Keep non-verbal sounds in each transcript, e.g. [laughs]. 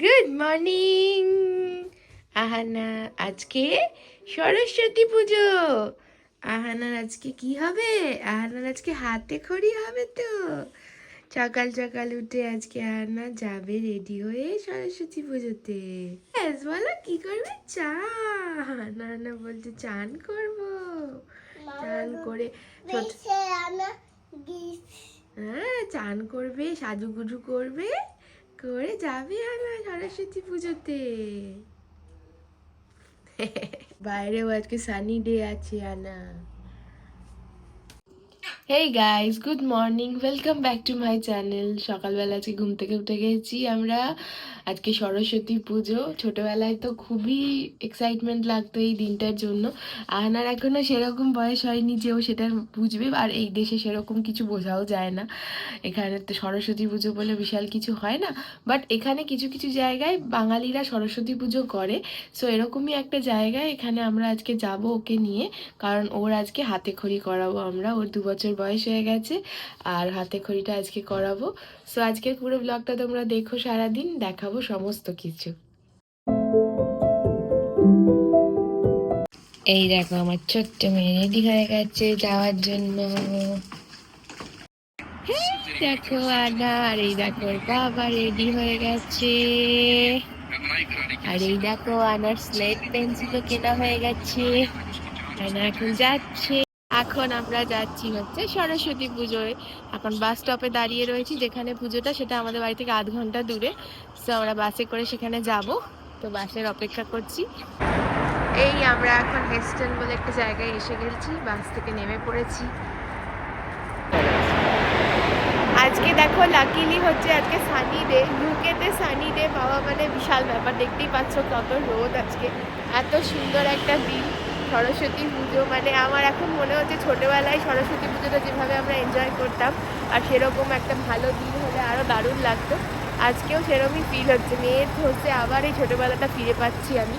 Good morning আহানা আজকে সরস্বতী পুজো। আহানার আজকে কি হবে? আহানার আজকে হাতে খড়ি হবে তো। সকাল সকাল উঠে আজকে আহানা যাবে রেডি হয়ে সরস্বতী পুজোতে। বলো কি করবে? চান আহানা বলছে চান করব। চান করে হ্যাঁ চান করবে সাজুগুজু করবে। করে যাবে আনা সরস্বতী পুজোতে। [laughs] বাইরেও আজকে সানি ডে আছে আনা। Hey guys good morning welcome back to my channel সকালবেলা আজকে ঘুম থেকে উঠে গেছি আমরা। আজকে সরস্বতী পুজো। ছোটবেলায় তো খুবই এক্সাইটমেন্ট লাগতো এই দিনটার জন্য। আহনার এখনও সেরকম বয়স হয়নি যে ও সেটা বুঝবে, আর এই দেশে সেরকম কিছু বোঝাও যায় না। এখানে তো সরস্বতী পুজো বলে বিশাল কিছু হয় না। বাট এখানে কিছু কিছু জায়গায় বাঙালিরা সরস্বতী পুজো করে। সো এরকমই একটা জায়গায় এখানে আমরা আজকে যাব ওকে নিয়ে। কারণ ওর আজকে হাতে খড়ি করাবো আমরা। ওর দু বছর বয়স হয়ে গেছে, আর হাতে খড়িটা আজকে করাবো। সো আজকের পুরো ব্লগটা তোমরা দেখো সারাদিন, দেখাবো সমস্ত কিছু। এই দেখো, আমার ছোট্ট মেয়ে রেডি হয়ে গেছে যাওয়ার জন্য। দেখো আনা আর এই দেখো বাবা রেডি হয়ে গেছে। আর এই দেখো আনার স্লেট পেন্সিলও কেনা হয়ে গেছে। আনা এখন যাচ্ছে। এখন আমরা যাচ্ছি হচ্ছে সরস্বতী পুজোয়। এখন বাস স্টপে দাঁড়িয়ে রয়েছি, যেখানে পুজোটা সেটা আমাদের বাড়ি থেকে আধ ঘণ্টা দূরে। তো আমরা বাসে করে সেখানে যাব। তো বাসের অপেক্ষা করছি। এই আমরা এখন হেস্টন বলে একটা জায়গায় এসে গেছি বাস থেকে নেমে পড়েছি। আজকে দেখো লাকিলি হচ্ছে আজকে সানি ডে ইউকেতে সানি ডে পাওয়া মানে বিশাল ব্যাপার। দেখতেই পাচ্ছ কত রোদ আজকে। এত সুন্দর একটা দিন। সরস্বতী পুজো মানে আমার এখন মনে হচ্ছে ছোটোবেলায় সরস্বতী পুজোটা যেভাবে আমরা এনজয় করতাম, আর সেরকম একটা ভালো দিন হলে আরও দারুণ লাগতো। আজকেও সেরকমই ফিল হচ্ছে। মেয়ের হচ্ছে আবার এই ছোটোবেলাটা ফিরে পাচ্ছি আমি।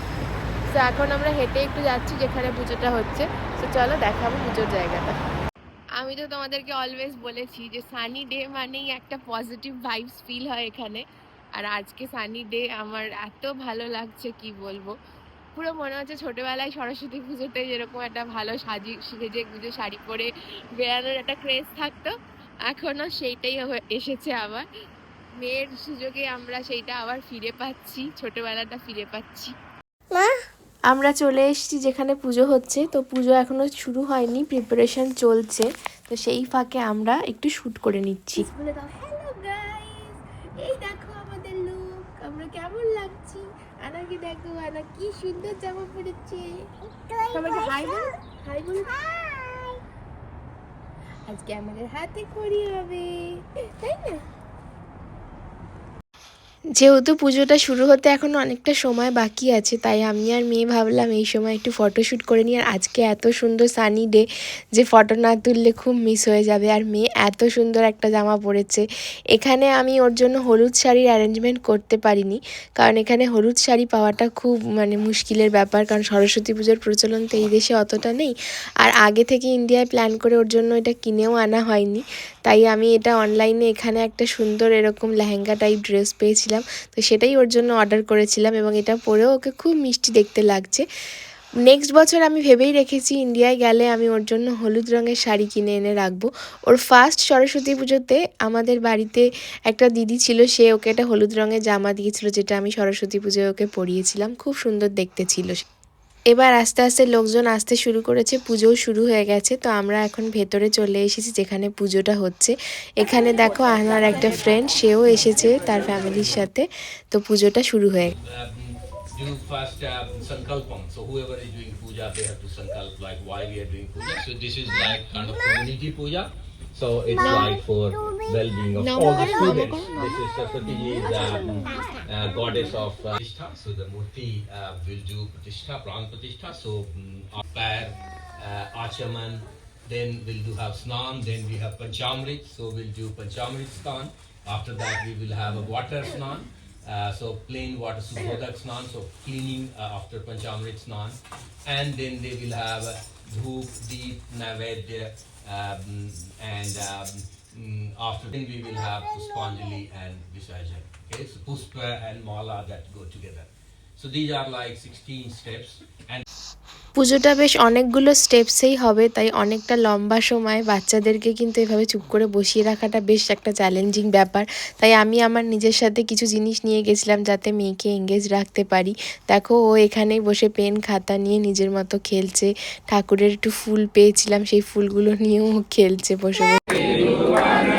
তো এখন আমরা হেঁটে একটু যাচ্ছি যেখানে পুজোটা হচ্ছে। তো চলো দেখাবো পুজোর জায়গাটা। আমি তো তোমাদেরকে অলওয়েজ বলেছি যে সানি ডে মানেই একটা পজিটিভ ভাইবস ফিল হয় এখানে। আর আজকে সানি ডে আমার এত ভালো লাগছে, কি বলব? পুরো মনে হচ্ছে ছোটবেলায় সরস্বতী পুজোতে যেরকম একটা ভালো সাজি সেজে গুজে শাড়ি পরে বেড়ানোর একটা ক্রেজ থাকতো। এখনও সেইটাই এসেছে আবার। মেয়ের সুযোগে আমরা সেইটা আবার ফিরে পাচ্ছি ছোটবেলাটা ফিরে পাচ্ছি। আমরা চলে এসেছি যেখানে পুজো হচ্ছে তো পুজো এখনও শুরু হয়নি প্রিপারেশন চলছে তো সেই ফাঁকে আমরা একটু শ্যুট করে নিচ্ছি। আনাকে দেখো আনা কি সুন্দর জামা পরেছে। সবাইকে হাই বল হাই বল। আজকে আমাদের হাতে খড়ি হবে তাই না? যেহেতু পুজোটা শুরু হতে এখন অনেকটা সময় বাকি আছে, তাই আমি আর মেয়ে ভাবলাম এই সময় একটু ফটোশ্যুট করে নিই। আর আজকে এত সুন্দর সানি ডে যে ফটো না তুললে খুব মিস হয়ে যাবে। আর মেয়ে এত সুন্দর একটা জামা পরেছে। এখানে আমি ওর জন্য হলুদ শাড়ির অ্যারেঞ্জমেন্ট করতে পারিনি। কারণ এখানে হলুদ শাড়ি পাওয়াটা খুব মানে মুশকিলের ব্যাপার। কারণ সরস্বতী পুজোর প্রচলন তো এই দেশে অতটা নেই। আর আগে থেকে ইন্ডিয়ায় প্ল্যান করে ওর জন্য এটা কিনেও আনা হয়নি। তাই আমি এটা অনলাইনে এখানে একটা সুন্দর এরকম লেহেঙ্গা টাইপ ড্রেস পেয়েছিলাম। তো সেটাই ওর জন্য অর্ডার করেছিলাম এবং এটা পরেও ওকে খুব মিষ্টি দেখতে লাগছে। নেক্সট বছর আমি ভেবেই রেখেছি ইন্ডিয়ায় গেলে আমি ওর জন্য হলুদ রঙের শাড়ি কিনে এনে রাখব। ওর ফার্স্ট সরস্বতী পুজোতে আমাদের বাড়িতে একটা দিদি ছিল, সে ওকে একটা হলুদ রঙের জামা দিয়েছিল, যেটা আমি সরস্বতী পুজোয় ওকে পরিয়েছিলাম। খুব সুন্দর দেখতে ছিল এবার আস্তে আস্তে লোকজন আসতে শুরু করেছে, পুজোও শুরু হয়ে গেছে। তো আমরা এখন ভেতরে চলে এসেছি যেখানে পুজোটা হচ্ছে। এখানে দেখো আমার একটা ফ্রেন্ড সেও এসেছে তার ফ্যামিলির সাথে। তো পুজোটা শুরু হয়ে So it's like for well-being of all the students. This is Saraswati ji is uh, goddess of uh, Pratishtha. So the murti uh, will do Pratishtha, Pran Pratishtha. So um, Pair, uh, Achaman, then we'll do have Snan, then we have Panchamrit. So we'll do Panchamrit Snan. After that we will have a water Snan. Uh, so plain water Subhodak Snan, so cleaning uh, after Panchamrit Snan. And then they will have uh, Dhoop, Deep, Navedya, um, and um, mm, after then we will have Puspanjali and Visarjan. Okay, so Pushpa and Mala that go together. So these are like 16 steps and পুজোটা বেশ অনেকগুলো স্টেপসেই হবে, তাই অনেকটা লম্বা সময় বাচ্চাদেরকে কিন্তু এভাবে চুপ করে বসিয়ে রাখাটা বেশ একটা চ্যালেঞ্জিং ব্যাপার। তাই আমি আমার নিজের সাথে কিছু জিনিস নিয়ে গেছিলাম যাতে মেয়েকে এঙ্গেজ রাখতে পারি। দেখো, ও এখানেই বসে পেন খাতা নিয়ে নিজের মতো খেলছে। ঠাকুরের একটু ফুল পেয়েছিলাম, সেই ফুলগুলো নিয়েও খেলছে বসে বসে।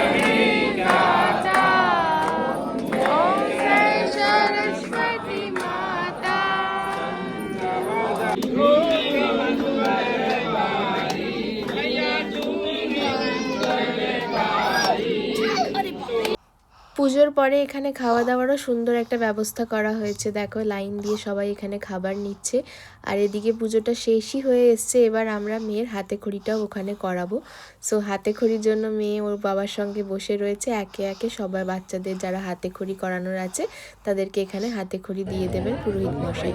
পুজোর পরে এখানে খাওয়া দাওয়ারও সুন্দর একটা ব্যবস্থা করা হয়েছে দেখো লাইন দিয়ে সবাই এখানে খাবার নিচ্ছে আর এদিকে পুজোটা শেষই হয়ে এসছে এবার আমরা মেয়ের হাতে খড়িটাও ওখানে করাবো সো হাতে খড়ির জন্য মেয়ে ওর বাবার সঙ্গে বসে রয়েছে একে একে সবাই বাচ্চাদের যারা হাতে খড়ি করানোর আছে তাদেরকে এখানে হাতে খড়ি দিয়ে দেবেন পুরোহিত মশাই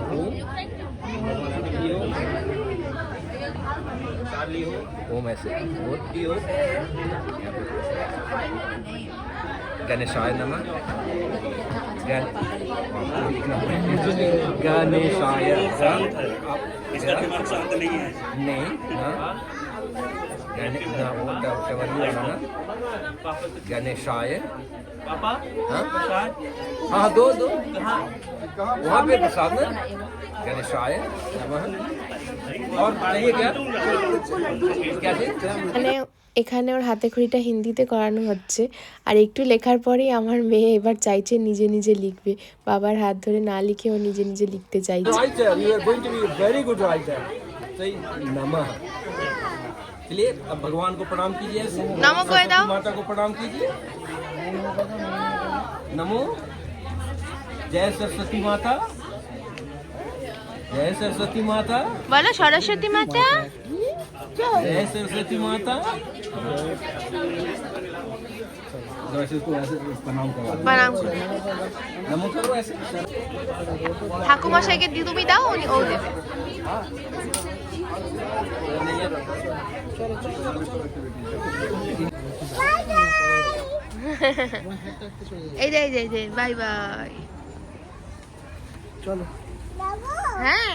ओम ऐसे और भी हो गणेशाय नम। गणेशाय नहीं गणेशाय। पापा हाँ, हाँ दो दो। वहाँ पे तो प्रसाद ना गणेशाय नमः। और बताइए क्या? क्या এখানে ওর হাতে খড়িটা হিন্দিতে করানো হচ্ছে আর একটু লেখার পরেই আমার মেয়ে এবার চাইছে নিজে নিজে লিখবে বাবার হাত ধরে না লিখে ও নিজে নিজে লিখতে চাইছে writer. You are going to be a very good writer. सही नमः चलिए अब भगवान को प्रणाम कीजिए ऐसे। नमो कह सरस्वती दो। माता को प्रणाम कीजिए नमो जय सरस्वती माता जय सरस्वती माता বলো সরস্বতী মাতা जय सरस्वती माता तो ऐसे इसको ऐसे प्रणाम करो প্রণাম করো। नमो करो ऐसे ঠাকুমশাইকে দি- তুমি দাও উনি ও দেবে এই যে এই যে এই যে বাই বাই চলো হ্যাঁ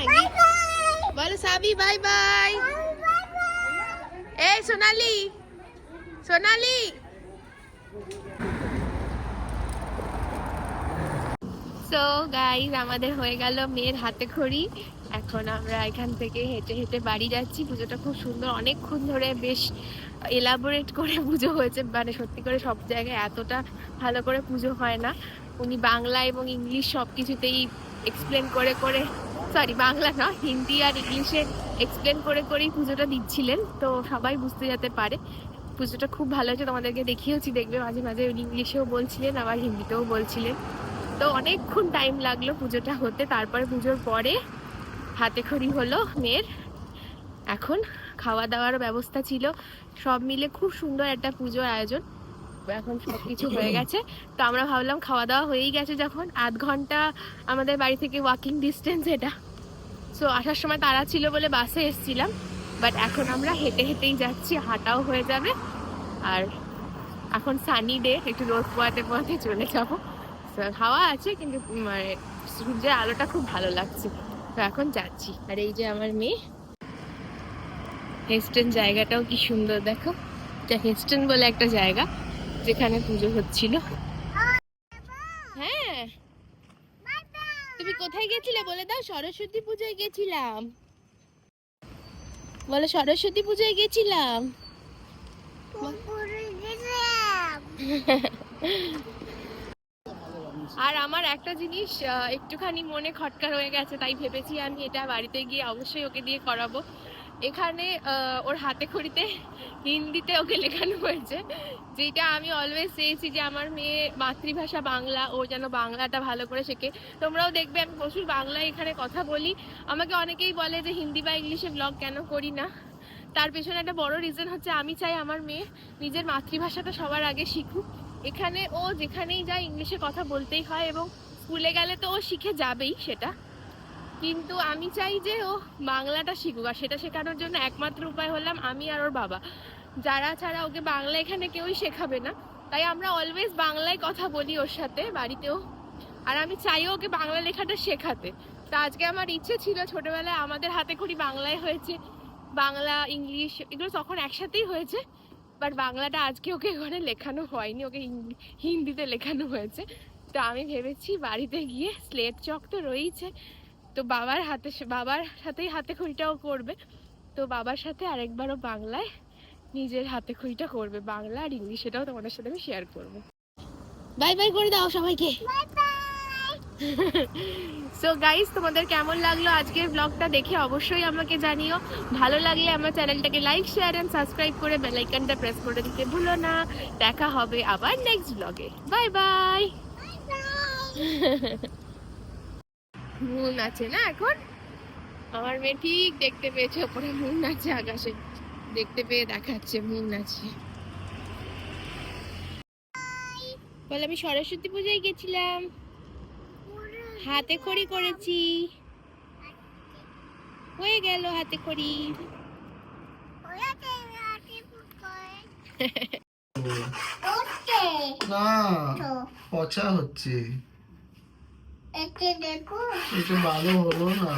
বলো সাবি বাই বাই। এই সোনালি সোনালি। সো গাইজ আমাদের হয়ে গেল মেয়ের হাতে খড়ি। এখন আমরা এখান থেকে হেঁটে হেঁটে বাড়ি যাচ্ছি। পুজোটা খুব সুন্দর। অনেকক্ষণ ধরে বেশ এলাবোরেট করে পুজো হয়েছে। মানে সত্যি করে সব জায়গায় এতটা ভালো করে পুজো হয় না। উনি বাংলা এবং ইংলিশ সব কিছুতেই এক্সপ্লেন করে করে সরি বাংলা না হিন্দি আর ইংলিশে এক্সপ্লেন করে, করেই পুজোটা দিচ্ছিলেন। তো সবাই বুঝতে যেতে পারে। পুজোটা খুব ভালো হয়েছে। তোমাদেরকে দেখিয়েছি দেখবে মাঝে মাঝে উনি ইংলিশেও বলছিলেন, আবার হিন্দিতেও বলছিলেন। তো অনেকক্ষণ টাইম লাগল পুজোটা হতে, তারপরে পুজোর পরে হাতে খড়ি হলো মেয়ের। এখন খাওয়া দাওয়ার ব্যবস্থা ছিল। সব মিলে খুব সুন্দর একটা পুজোর আয়োজন। এখন সব কিছু হয়ে গেছে। তো আমরা ভাবলাম খাওয়া দাওয়া হয়েই গেছে যখন। আধ ঘণ্টা আমাদের বাড়ি থেকে ওয়াকিং ডিস্টেন্স এটা। সো আসার সময় তারা ছিল বলে বাসে এসছিলাম। বাট এখন আমরা হেঁটে হেঁটেই যাচ্ছি, হাঁটাও হয়ে যাবে। আর এখন সানি ডে একটু রোদ পোয়াতে পোয়াতে চলে যাব। হাওয়া আছে কিন্তু মানে সূর্যের আলোটা খুব ভালো লাগছে। তো এখন যাচ্ছি। আর এই যে আমার মেয়ে হেস্টেন জায়গাটাও কি সুন্দর দেখো। এটা হেস্টেন বলে একটা জায়গা যেখানে পুজো হচ্ছিল। হ্যাঁ। তুমি কোথায় গেছিলে বলে দাও? সরস্বতী পুজোয় গেছিলাম। বলো সরস্বতী পুজোয় গেছিলাম। [laughs] আর আমার একটা জিনিস একটুখানি মনে খটকা রয়ে গেছে, তাই ভেবেছি আমি এটা বাড়িতে গিয়ে অবশ্যই ওকে দিয়ে করাবো। এখানে ওর হাতে খড়িতে হিন্দিতে ওকে লেখানো হয়েছে, যেটা আমি অলওয়েজ চেয়েছি যে আমার মেয়ে মাতৃভাষা বাংলা, ও যেন বাংলাটা ভালো করে শেখে। তোমরাও দেখবে, আমি প্রচুর বাংলায় এখানে কথা বলি। আমাকে অনেকেই বলে যে হিন্দি বা ইংলিশে ব্লগ কেন করি না? তার পেছনে একটা বড় রিজন হচ্ছে, আমি চাই আমার মেয়ে নিজের মাতৃভাষাটা সবার আগে শিখুক। এখানে ও যেখানেই যায় ইংলিশে কথা বলতেই হয় এবং স্কুলে গেলে তো ও শিখে যাবেই সেটা। কিন্তু আমি চাই যে ও বাংলাটা শিখুক, আর সেটা শেখানোর জন্য একমাত্র উপায় হলাম আমি আর ওর বাবা। যারা ছাড়া ওকে বাংলা এখানে কেউই শেখাবে না। তাই আমরা অলওয়েজ বাংলায় কথা বলি ওর সাথে বাড়িতেও। আর আমি চাইও ওকে বাংলা লেখাটা শেখাতে। তো আজকে আমার ইচ্ছে ছিল ছোটবেলায় আমাদের হাতে খড়ি বাংলায় হয়েছে, বাংলা, ইংলিশ, এগুলো তখন একসাথেই হয়েছে। বাট বাংলাটা আজকে ওকে ওখানে লেখানো হয়নি ওকে হিন্দিতে লেখানো হয়েছে। তো আমি ভেবেছি বাড়িতে গিয়ে স্লেট চক তো রয়েছে তো বাবার হাতে বাবার সাথেই হাতে খড়িটাও করবে। তো বাবার সাথে আরেকবারও বাংলায় নিজের হাতে খড়িটা করবে বাংলা আর ইংলিশ এটাও তোমাদের সাথে আমি শেয়ার করব। বাই বাই করে দাও সবাইকে। [laughs] সো গাইস তোমাদের কেমন লাগল আজকের ব্লগটা দেখে অবশ্যই আমাকে জানিও। ভালো লাগলে আমার চ্যানেলটাকে লাইক শেয়ার এন্ড সাবস্ক্রাইব করে বেল আইকনটা প্রেস করে দিতে ভুলো না। দেখা হবে আবার নেক্সট ব্লগে বাই বাই মুন আছে না এখন? আমার মেয়ে ঠিক দেখতে পেয়েছে, ওপরে মুন আছে আকাশে। দেখতে পেয়ে দেখাচ্ছে মুন আছে। বলে, আমি সরস্বতী পূজায় গেছিলাম। হাতে খড়ি করেছি। হয়ে গেল হাতে খড়ি। না পচা হচ্ছে। একে দেখো। এটা ভালো হলো না।